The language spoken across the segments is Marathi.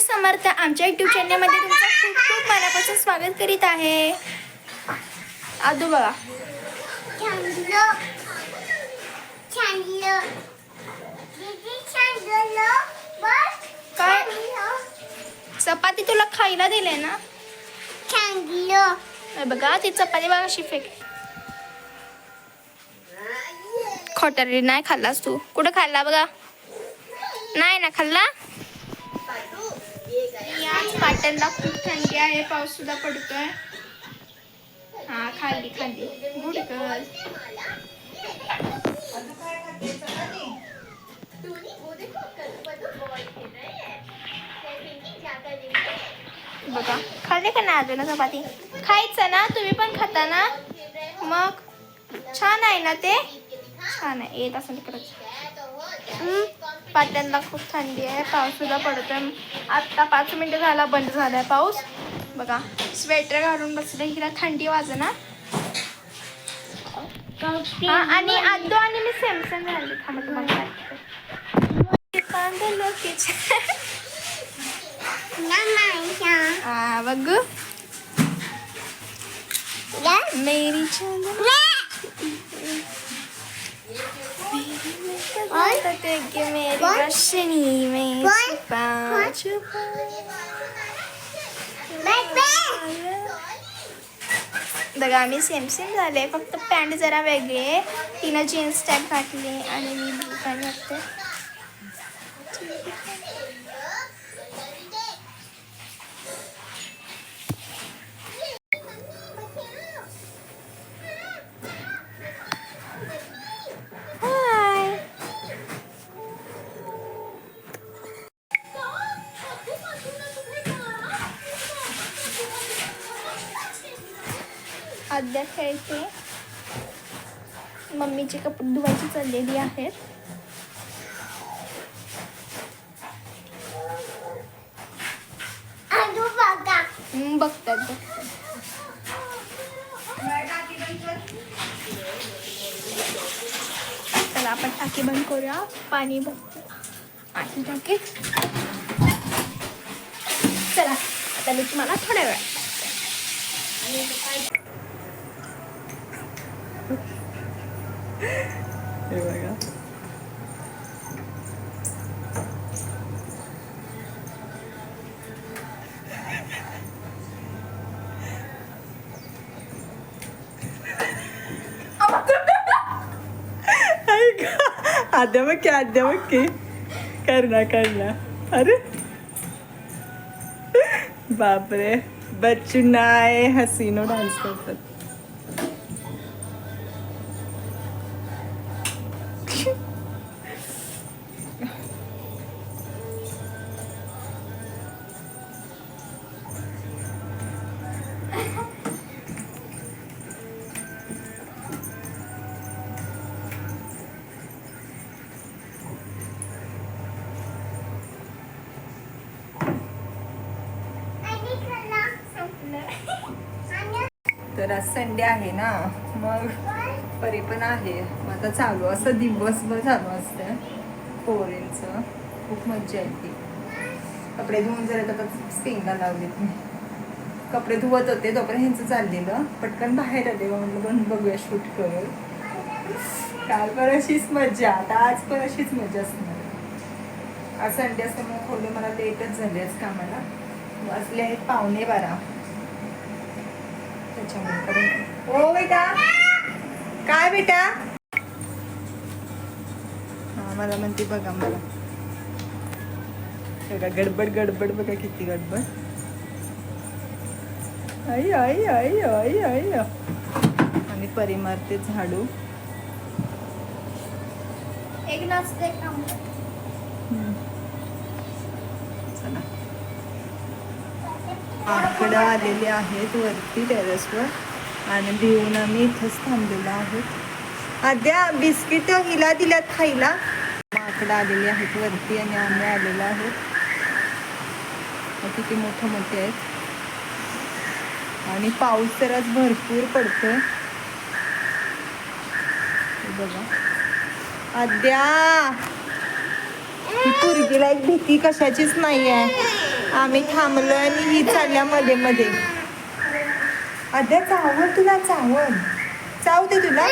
स्वामी समर्थ आमच्या युट्यूब चॅनलमध्ये तुमचं खूप खूप मनापासून स्वागत करीत आहे. आदू बघा काय? चपाती तुला खायला दिले ना? बघा ती चपाती बघा अशी फेक. खोटरी नाही खाल्लास तू. कुठं खाल्ला बघा? नाही ना खाल्ला? याच पाटणला खूप थंडी आहे पाऊस सुद्धा पडतोय. हा खाल्ली खाल्ली गुड गर्ल. बघा. खाल्ली का नाही अजून चपाती? खायचं ना तुम्ही पण खाता ना. मग? छान आहे ना ते? छान आहे. येत असं तिकडच. पाट्यांना खूप थंडी आहे पाऊस सुद्धा पडतोय. आत्ता पाच मिनिटं झाला बंद झालाय पाऊस. बघा स्वेटर घालून बसले हिला थंडी वाजना हा आणि आदो आणि मी सेम सेम झाली थांबा तुम्हाला किचन बघू. मेरी चांदनी कि मेरी? रोशनी में? छुपा छुपा बघा आम्ही सेम सेम झाले. फक्त पॅन्ट जरा वेगळी. तिनं जीन्स टॅग घातली आणि मी ब्लू पॅन्ट घातले. अद्या खेळते मम्मीचे कपडे धुवायची चाललेली आहेत. बघतात चला आपण टाकी बंद करूया. पाणी बघतो आणि टाकी. चला आता मी तुम्हाला थोड्या वेळ आद्या बघ की? आद्या बघ की करना करना अरे. बापरे. बच्चू नाय हसीनो डान्स करतात. तर आज संडे आहे ना मग परी पण आहे. मग आता चालू असं दिवसभर चालू असतं पोरींचं. खूप मज्जा येते. कपडे धुवून जर आता स्पिंगला लावलेत मी. कपडे धुवत होते तोपर्यंत ह्यांचं चाललेलं. पटकन बाहेर आले मग म्हणून पण बघूया शूट करून काल पण अशीच मज्जा आता आज पण अशीच मजा असणार. आज संडे असल्यामुळे खोले मला लेटच झाले आज कामाला. असले आहेत पावणे बारा. त्याच्यामुळे ओ बेटा. काय बेटा? हा मला म्हणते बघा मला. बघा गडबड गडबड बघा किती गडबड. आई आई आई आई आई. आणि परी मारते झाडू. एक नाचते काम चला आकडं आलेले आहेत वरती टेरेसवर आणि भिवून आम्ही इथंच थांबलेलो आहोत. आद्या बिस्किट हिला दिल्यात खायला. आकडा आलेले आहेत वरती आणि आम्ही आलेलो आहोत. किती मोठे मोठे आहेत. आणि पाऊस तर आज भरपूर पडतोय. बघा. आद्या! ही एक भीती कशाचीच नाही आहे आम्ही थांबलो आणि ही चालल्या मध्ये मध्ये. अद्या चावल तुला चावल चावते तुला.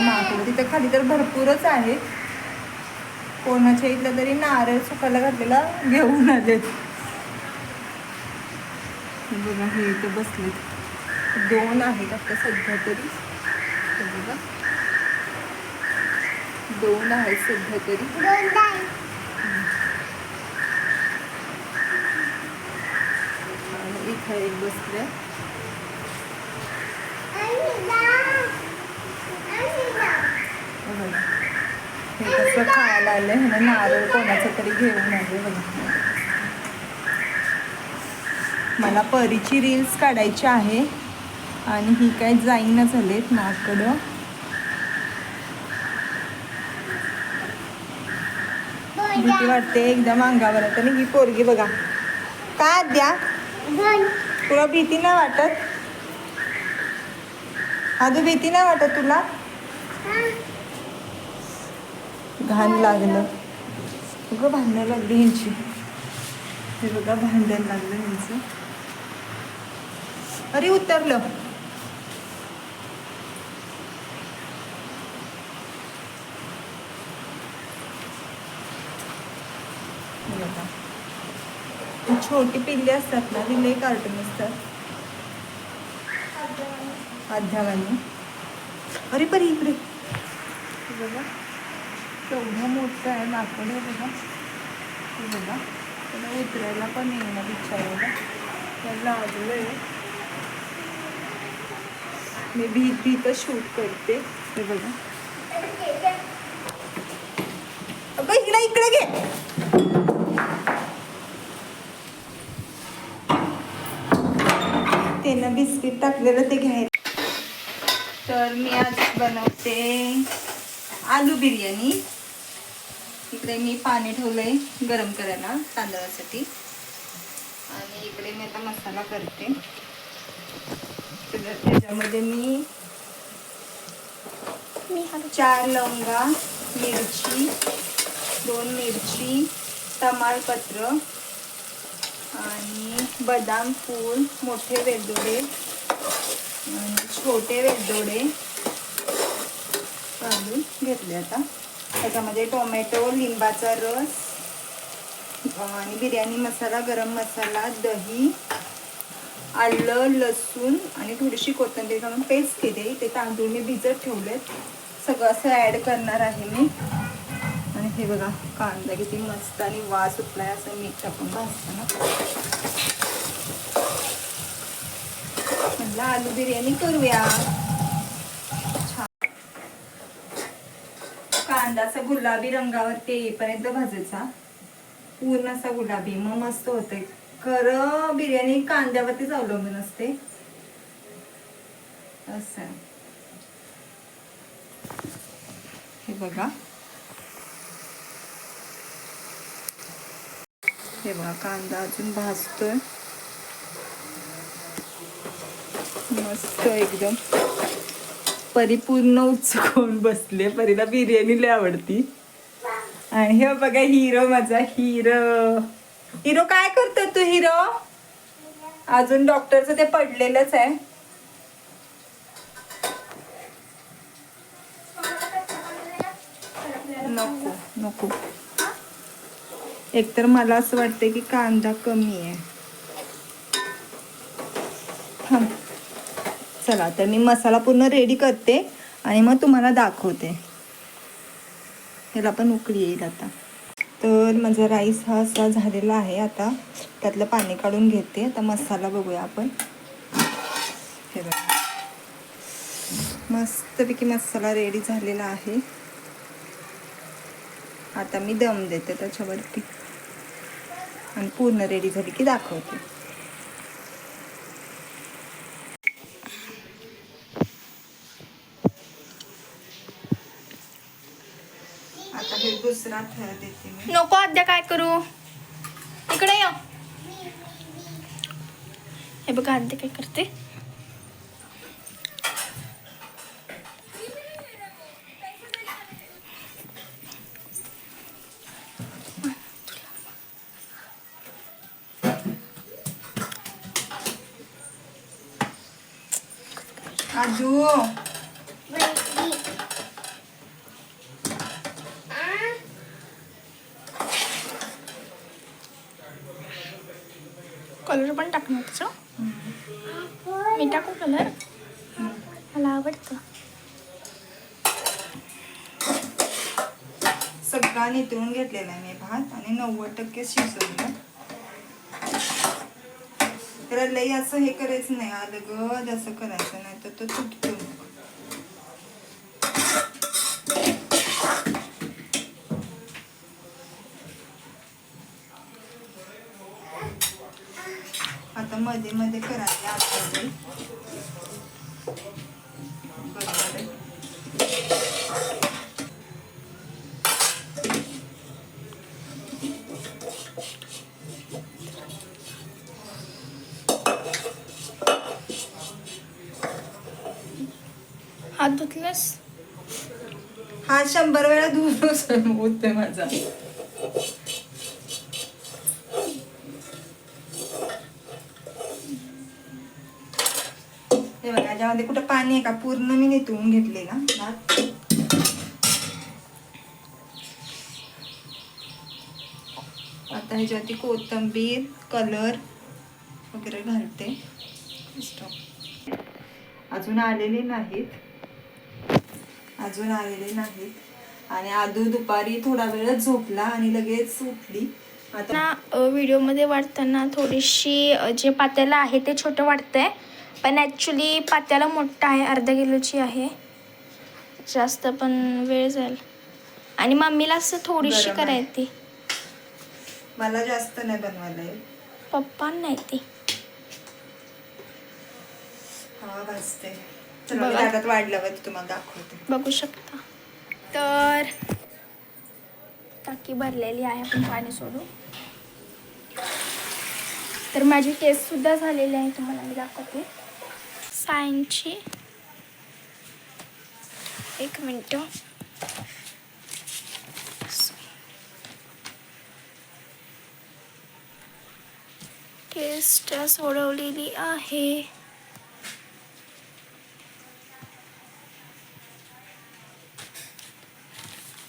माकडं तिथं खाली तर भरपूरच आहे. कोणाच्या इथलं तरी नारळ सुकायला घातलेला घेऊन आलेत बघा हे इथं बसलेत. दोन आहेत आता सध्या तरी. बघा. दोन आहेत सध्या तरी दोन दाई आणि इथं एक बसले. हे हे कसं खायला आलं ह्यानं नारळ कोणाचं तरी घेऊन आले बघा. मला परीची रील्स काढायची आहे आणि ही काय जाईना झालेत माकडं भीती वाटते एकदम अंगावर आता ही पोरगी बघा. काय द्या तुला भीती नाही वाटत? आधू भीती नाही वाटत तुला? घाण लागलं. बघा भांडणं लागली ह्यांची. हे बघा भांडण लागलं ह्यांचं. अरे उतरलं. बघा. छोटी पिल्ली असतात ना ती कार्टून असतात. अध्यावानी अरे परी इकडे. बघा. केवढं मोठं आहे लाकूड आहे बघा. हे बघा. त्याला उतरायला पण येईना बिचारायला त्याला लागलं आहे मी भीत भीत शूट करते. हे बघा. अगं इकडे इकडे घे. ना बिस्किट टाकलेलं ते घ्यायला. तर मी आज बनवते आलू बिर्याणी. इकडे मी पाणी ठेवलंय गरम करायला तांदळासाठी. आणि इकडे मी आता मसाला करते. तर त्याच्यामध्ये मी मी चार लवंगा मिरची दोन मिरची तमालपत्र आणि बदाम फूल मोठे वेलदोडे छोटे वेलदोडे घालून घेतले आता. त्याच्यामध्ये टोमॅटो लिंबाचा रस आणि बिर्याणी मसाला गरम मसाला दही आलं लसूण आणि थोडीशी कोथिंबीर घालून पेस्ट केली. ते तांदूळ मी भिजत ठेवलेत. सगळं असं ॲड करणार आहे मी. हे बघा कांदा किती मस्त आणि वास सुटलाय असं मीठ टाकून भाजताना. म्हटलं आलू बिर्याणी करूया. छान. कांदा असा गुलाबी रंगावरती येईपर्यंत भाजायचा. पूर्ण असा गुलाबी मग मस्त होते खरं बिर्याणी कांद्यावरतीच अवलंबून असते. असं. आहे. हे बघा. हे बघा कांदा अजून भाजतोय. मस्त एकदम. परिपूर्ण उत्सुक होऊन बसले. परीला बिर्याणी लय आवडती. आणि हे बघा हिरो माझा हिरो. हिरो काय करतो तू हिरो? अजून डॉक्टरचं ते पडलेलंच आहे. नको नको. एकतर मला असं वाटतं की कांदा कमी आहे. हां. चला तर मी मसाला पूर्ण रेडी करते आणि मग तुम्हाला दाखवते. ह्याला पण उकळी येईल आता. तर माझा राईस हा असा झालेला आहे आता. त्यातलं पाणी काढून घेते. आता मसाला बघूया आपण. हे बघा. मस्तपैकी मसाला रेडी झालेला आहे. आता मी दम देते त्याच्यावरती. आणि पूर्ण रेडी झाली की दाखवते. आता हे दुसरा थर देते मी. नको अद्या काय करू? इकडे या. हे बघा अद्या काय करते आजू वरती. आ, कलर मी टाकू कलर मला आवडतं. सगळा नितळून घेतलेला आहे मी भात आणि नव्वद टक्के शिजवलं. त्याला लई असं हे करायचं नाही. अलगद असं करायचं नाही तर तो तुटतो मग. आता मध्ये मध्ये करायला आपल्याला हात धुतलेस हा शंभर वेळा धुवून होतोय माझा. हे याच्यामध्ये कुठं पाणी आहे का? पूर्ण मी नितळून घेतलेला भात आता ह्याच्यावरती कोथिंबीर कलर वगैरे घालते. स्टॉप अजून आलेले नाहीत. अजून आलेले नाहीत. आणि आदू दुपारी थोडा वेळच झोपला आणि लगेच उठली. आता व्हिडिओमध्ये वाटताना थोडीशी जे पात्याला आहे ते छोटं वाटतंय. पण ॲक्च्युली पात्याला मोठं आहे अर्धा किलोची आहे. जास्त पण वेळ जाईल. आणि मम्मीला असं थोडीशी गरम आहे. करायची. मला जास्त नाही बनवायला येत. पप्पा नाही ती. हवा भाजते. चला बघा. मी ताटात वाढल्यावर तुम्हाला दाखवते. बघू शकता. तर टाकी भरलेली आहे आपण पाणी सोडू. तर माझी टेस्ट सुद्धा झालेली आहे तुम्हाला मी दाखवते. सायन्सची एक मिनटं टेस्ट सोडवलेली आहे.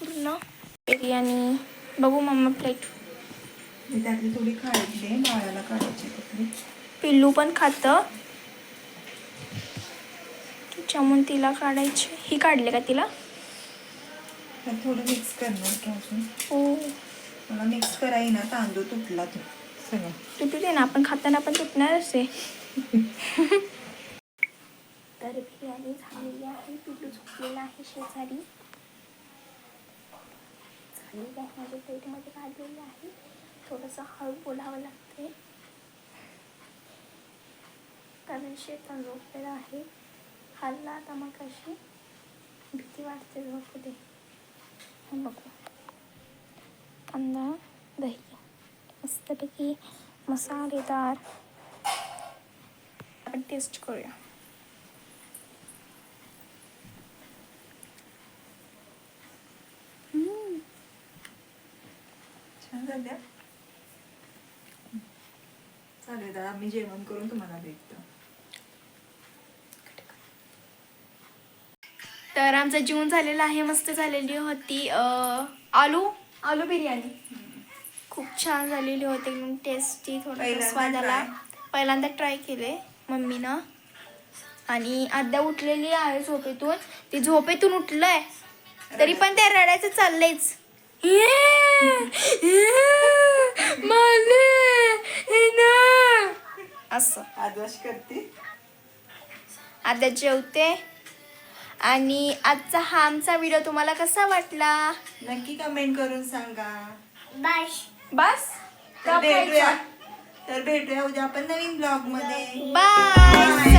पूर्ण बिर्याणी. बघू मम्मा प्लेट मी त्यातली थोडी काढली बाळाला काढायची पिल्लू पण खातं. त्याच्यामुळे तिला काढायची. ही काढले का तिला? थोडं मिक्स करणार की अजून. हो. मला मिक्स कराई ना तांदूळ तुटला तो सगळं. तुटू दे ना आपण खाताना पण तुटणारच आहे. तर बिर्याणी झालेली आहे पिल्लू झोपलेला आहे शेजारी. झालेली आहे माझ्या प्लेटमध्ये काढलेली आहे. थोडंसं हळू बोलावं लागते कारण शेतात झोपलेला आहे. हल्ला आता मग भीती वाटते झोपू दे. बघू. कांदा दही मस्तपैकी मसालेदार आपण टेस्ट करूया. छान झाल्या चालेल दादा आम्ही जेवण करून तुम्हाला भेटतो तर आमचं जेवण झालेलं आहे मस्त झालेली होती आलू. आलू बिर्याणी. खूप छान झालेली होती एकदम टेस्टी थोडं पहिल्यांदा स्वाद आला try. पहिल्यांदा ट्राय केले मम्मीनं. आणि आद्या उठलेली आहे झोपेतून. ती झोपेतून उठलंय. तरी पण ते रडायचं चाललंयच. असं. आदवाश करते. आता जेवते. आणि आजचा हा आमचा व्हिडिओ तुम्हाला कसा वाटला? नक्की कमेंट करून सांगा. बस बस? तर भेटूया. तर भेटूया उद्या आपण नवीन ब्लॉगमध्ये. बाय